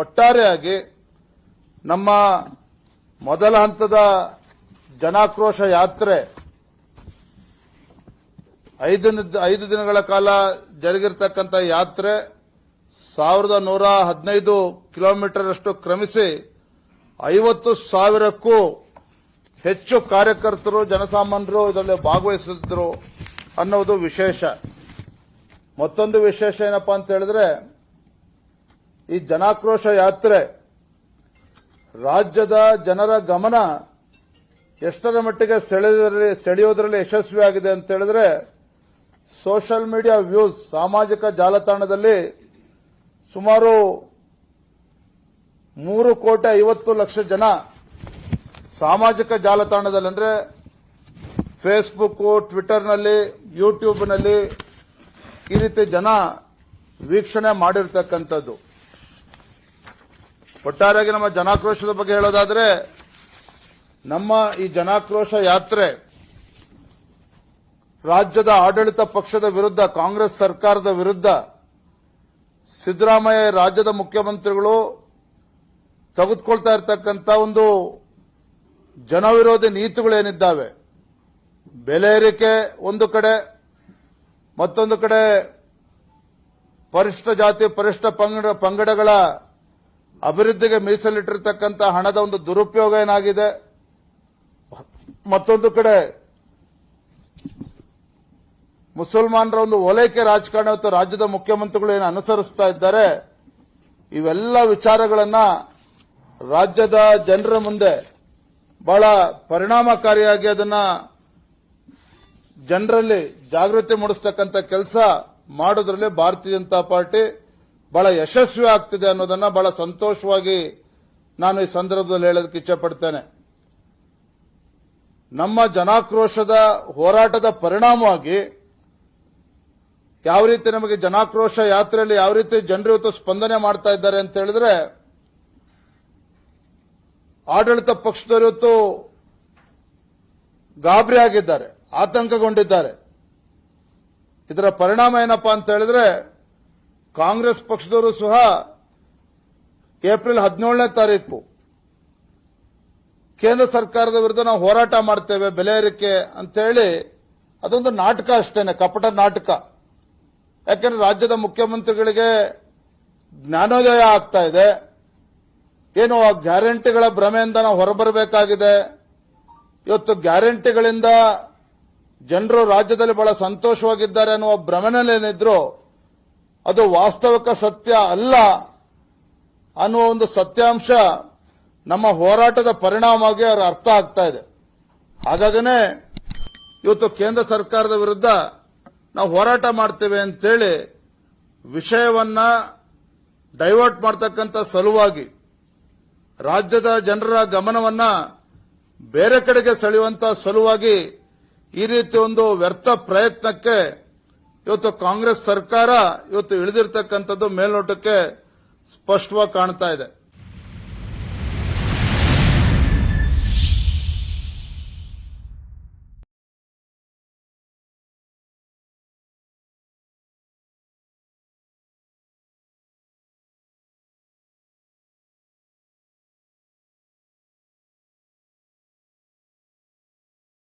ಒಟ್ಟಾರೆಯಾಗಿ ನಮ್ಮ ಮೊದಲ ಹಂತದ ಜನಾಕ್ರೋಶ ಯಾತ್ರೆ ಐದು ದಿನಗಳ ಕಾಲ ಜರುಗಿರತಕ್ಕಂಥ ಯಾತ್ರೆ ಸಾವಿರದ ನೂರ ಹದಿನೈದು ಕಿಲೋಮೀಟರ್ ಅಷ್ಟು ಕ್ರಮಿಸಿ ಐವತ್ತು ಸಾವಿರಕ್ಕೂ ಹೆಚ್ಚು ಕಾರ್ಯಕರ್ತರು, ಜನಸಾಮಾನ್ಯರು ಇದರಲ್ಲಿ ಭಾಗವಹಿಸಿದ್ರು ಅನ್ನೋದು ವಿಶೇಷ. ಮತ್ತೊಂದು ವಿಶೇಷ ಏನಪ್ಪಾ ಅಂತ ಹೇಳಿದ್ರೆ ಈ ಜನಾಕ್ರೋಶ ಯಾತ್ರೆ ರಾಜ್ಯದ ಜನರ ಗಮನ ಎಷ್ಟರ ಮಟ್ಟಿಗೆ ಸೆಳೆಯೋದ್ರಲ್ಲಿ ಸೆಳೆಯೋದರಲ್ಲಿ ಯಶಸ್ವಿಯಾಗಿದೆ ಅಂತ ಹೇಳಿದ್ರೆ ಸೋಷಿಯಲ್ ಮೀಡಿಯಾ ವ್ಯೂಸ್, ಸಾಮಾಜಿಕ ಜಾಲತಾಣದಲ್ಲಿ ಸುಮಾರು ಮೂರು ಕೋಟಿ ಐವತ್ತು ಲಕ್ಷ ಜನ ಸಾಮಾಜಿಕ ಜಾಲತಾಣದಲ್ಲಿ ಅಂದರೆ ಫೇಸ್ಬುಕ್ ಟ್ವಿಟರ್ನಲ್ಲಿ ಯೂಟ್ಯೂಬ್ನಲ್ಲಿ ಈ ರೀತಿ ಜನ ವೀಕ್ಷಣೆ ಮಾಡಿರ್ತಕ್ಕಂಥದ್ದು. ಒಟ್ಟಾರೆಯಾಗಿ ನಮ್ಮ ಜನಾಕ್ರೋಶದ ಬಗ್ಗೆ ಹೇಳೋದಾದ್ರೆ, ನಮ್ಮ ಈ ಜನಾಕ್ರೋಶ ಯಾತ್ರೆ ರಾಜ್ಯದ ಆಡಳಿತ ಪಕ್ಷದ ವಿರುದ್ಧ, ಕಾಂಗ್ರೆಸ್ ಸರ್ಕಾರದ ವಿರುದ್ಧ, ಸಿದ್ದರಾಮಯ್ಯ ರಾಜ್ಯದ ಮುಖ್ಯಮಂತ್ರಿಗಳು ತೆಗೆದುಕೊಳ್ತಾ ಇರತಕ್ಕಂತ ಒಂದು ಜನವಿರೋಧಿ ನೀತಿಗಳೇನಿದ್ದಾವೆ? ಬೆಲೆ ಏರಿಕೆ ಒಂದು ಕಡೆ, ಮತ್ತೊಂದು ಕಡೆ ಪರಿಷ್ಠ ಜಾತಿ ಪರಿಷ್ಠ ಪಂಗಡ, ಪಂಗಡಗಳ ಅಭಿವೃದ್ಧಿಗೆ ಮೀಸಲಿಟ್ಟಿರ್ತಕ್ಕಂಥ ಹಣದ ಒಂದು ದುರುಪಯೋಗ ಏನಾಗಿದೆ? ಮತ್ತೊಂದು ಕಡೆ, ಮುಸಲ್ಮಾನರ ಒಂದು ಓಲೈಕೆ ರಾಜಕಾರಣ ಮತ್ತು ರಾಜ್ಯದ ಮುಖ್ಯಮಂತ್ರಿಗಳು ಏನು ಅನುಸರಿಸ್ತಾ ಇದ್ದಾರೆ, ಇವೆಲ್ಲ ವಿಚಾರಗಳನ್ನ ರಾಜ್ಯದ ಜನರ ಮುಂದೆ ಬಹಳ ಪರಿಣಾಮಕಾರಿಯಾಗಿ ಅದನ್ನ ಜನರಲ್ಲಿ ಜಾಗೃತಿ ಮೂಡಿಸ್ತಕ್ಕಂಥ ಕೆಲಸ ಮಾಡೋದ್ರಲ್ಲಿ ಭಾರತೀಯ ಜನತಾ ಪಾರ್ಟಿ ಬಹಳ ಯಶಸ್ವಿ ಆಗ್ತಿದೆ ಅನ್ನೋದನ್ನ ಬಹಳ ಸಂತೋಷವಾಗಿ ನಾನು ಈ ಸಂದರ್ಭದಲ್ಲಿ ಹೇಳೋದಕ್ಕೆ ಇಚ್ಛಪಡ್ತೇನೆ. ನಮ್ಮ ಜನಾಕ್ರೋಶದ ಹೋರಾಟದ ಪರಿಣಾಮವಾಗಿ ಯಾವ ರೀತಿ ನಮಗೆ ಜನಾಕ್ರೋಶ ಯಾತ್ರೆಯಲ್ಲಿ ಯಾವ ರೀತಿ ಜನರು ಇವತ್ತು ಸ್ಪಂದನೆ ಮಾಡ್ತಾ ಇದ್ದಾರೆ ಅಂತ ಹೇಳಿದ್ರೆ, ಆಡಳಿತ ಪಕ್ಷದವರು ಇವತ್ತು ಗಾಬರಿ ಆಗಿದ್ದಾರೆ, ಆತಂಕಗೊಂಡಿದ್ದಾರೆ. ಇದರ ಪರಿಣಾಮ ಏನಪ್ಪಾ ಅಂತ ಹೇಳಿದ್ರೆ ಕಾಂಗ್ರೆಸ್ ಪಕ್ಷದವರು ಸಹ ಏಪ್ರಿಲ್ ಹದಿನೇಳನೇ ತಾರೀಕು ಕೇಂದ್ರ ಸರ್ಕಾರದ ವಿರುದ್ಧ ನಾವು ಹೋರಾಟ ಮಾಡ್ತೇವೆ, ಬೆಲೆ ಏರಿಕೆ ಅಂತ ಹೇಳಿ ಅದೊಂದು ನಾಟಕ ಅಷ್ಟೇನೆ, ಕಪಟ ನಾಟಕ. ಯಾಕೆಂದ್ರೆ ರಾಜ್ಯದ ಮುಖ್ಯಮಂತ್ರಿಗಳಿಗೆ ಜ್ಞಾನೋದಯ ಆಗ್ತಾ ಇದೆ. ಏನು ಆ ಗ್ಯಾರಂಟಿಗಳ ಭ್ರಮೆಯಿಂದ ನಾವು ಹೊರಬರಬೇಕಾಗಿದೆ. ಇವತ್ತು ಗ್ಯಾರಂಟಿಗಳಿಂದ ಜನರು ರಾಜ್ಯದಲ್ಲಿ ಬಹಳ ಸಂತೋಷವಾಗಿದ್ದಾರೆ ಅನ್ನುವ ಭ್ರಮೆನಲ್ಲೇನಿದ್ರು ಅದು ವಾಸ್ತವಿಕ ಸತ್ಯ ಅಲ್ಲ ಅನ್ನುವ ಒಂದು ಸತ್ಯಾಂಶ ನಮ್ಮ ಹೋರಾಟದ ಪರಿಣಾಮವಾಗಿ ಅವ್ರ ಅರ್ಥ ಆಗ್ತಾ ಇದೆ. ಹಾಗಾಗನೇ ಇವತ್ತು ಕೇಂದ್ರ ಸರ್ಕಾರದ ವಿರುದ್ಧ ನಾವು ಹೋರಾಟ ಮಾಡ್ತೇವೆ ಅಂತೇಳಿ ವಿಷಯವನ್ನ ಡೈವರ್ಟ್ ಮಾಡ್ತಕ್ಕಂಥ ಸಲುವಾಗಿ ರಾಜ್ಯದ ಜನರ ಗಮನವನ್ನ ಬೇರೆ ಕಡೆಗೆ ಸೆಳೆಯುವಂತಹ ಸಲುವಾಗಿ ಈ ರೀತಿ ಒಂದು ವ್ಯರ್ಥ ಪ್ರಯತ್ನಕ್ಕೆ ಇವತ್ತು ಕಾಂಗ್ರೆಸ್ ಸರ್ಕಾರ ಇವತ್ತು ಇಳಿದಿರ್ತಕ್ಕಂಥದ್ದು ಮೇಲ್ನೋಟಕ್ಕೆ ಸ್ಪಷ್ಟವಾಗಿ ಕಾಣ್ತಾ ಇದೆ.